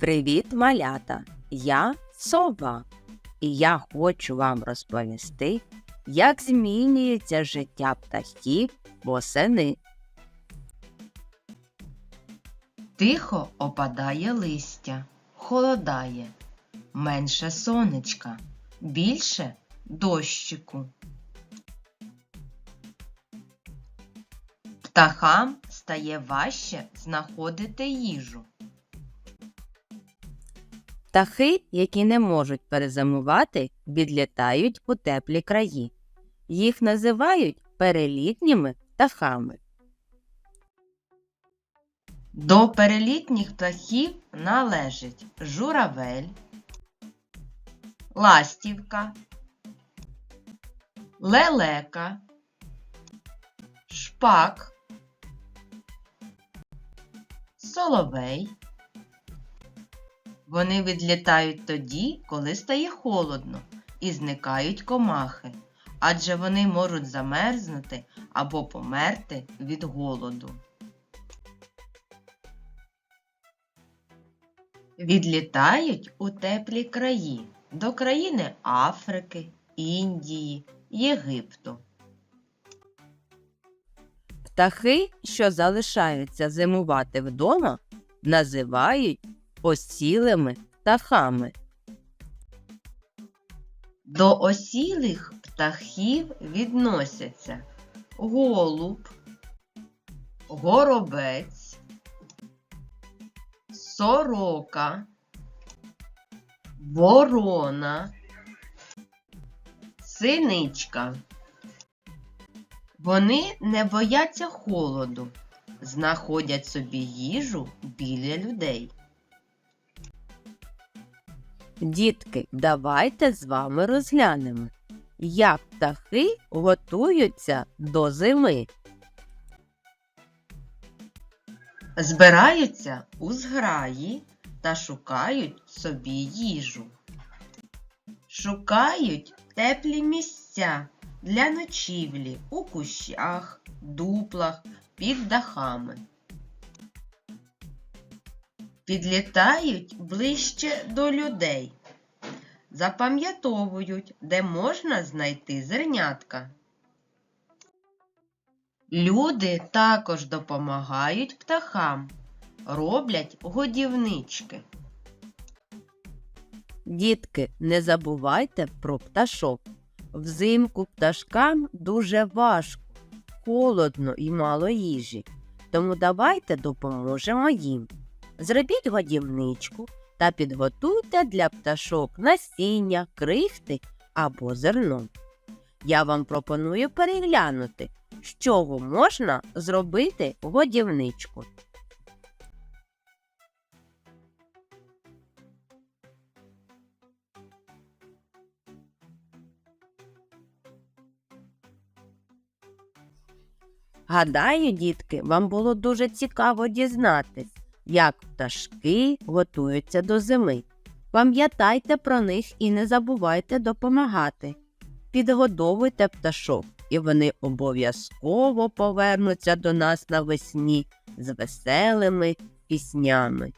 Привіт, малята! Я сова, і я хочу вам розповісти, як змінюється життя птахів восени. Тихо опадає листя, холодає, менше сонечка, більше дощику. Птахам стає важче знаходити їжу. Птахи, які не можуть перезимувати, відлітають у теплі краї. Їх називають перелітніми птахами. До перелітніх птахів належить журавель, ластівка, лелека, шпак, соловей. Вони відлітають тоді, коли стає холодно, і зникають комахи, адже вони можуть замерзнути або померти від голоду. Відлітають у теплі краї до країни Африки, Індії, Єгипту. Птахи, що залишаються зимувати вдома, називають осілими птахами. До осілих птахів відносяться голуб, горобець, сорока, ворона, синичка. Вони не бояться холоду, знаходять собі їжу біля людей. Дітки, давайте з вами розглянемо, як птахи готуються до зими. Збираються у зграї та шукають собі їжу. Шукають теплі місця для ночівлі у кущах, дуплах, під дахами. Підлітають ближче до людей. Запам'ятовують, де можна знайти зернятка. Люди також допомагають птахам, роблять годівнички. Дітки, не забувайте про пташок. Взимку пташкам дуже важко, холодно і мало їжі. Тому давайте допоможемо їм. Зробіть годівничку та підготуйте для пташок насіння, крихти або зерно. Я вам пропоную переглянути, з чого можна зробити годівничку. Гадаю, дітки, вам було дуже цікаво дізнатись, як пташки готуються до зими. Пам'ятайте про них і не забувайте допомагати. Підгодовуйте пташок, і вони обов'язково повернуться до нас навесні з веселими піснями.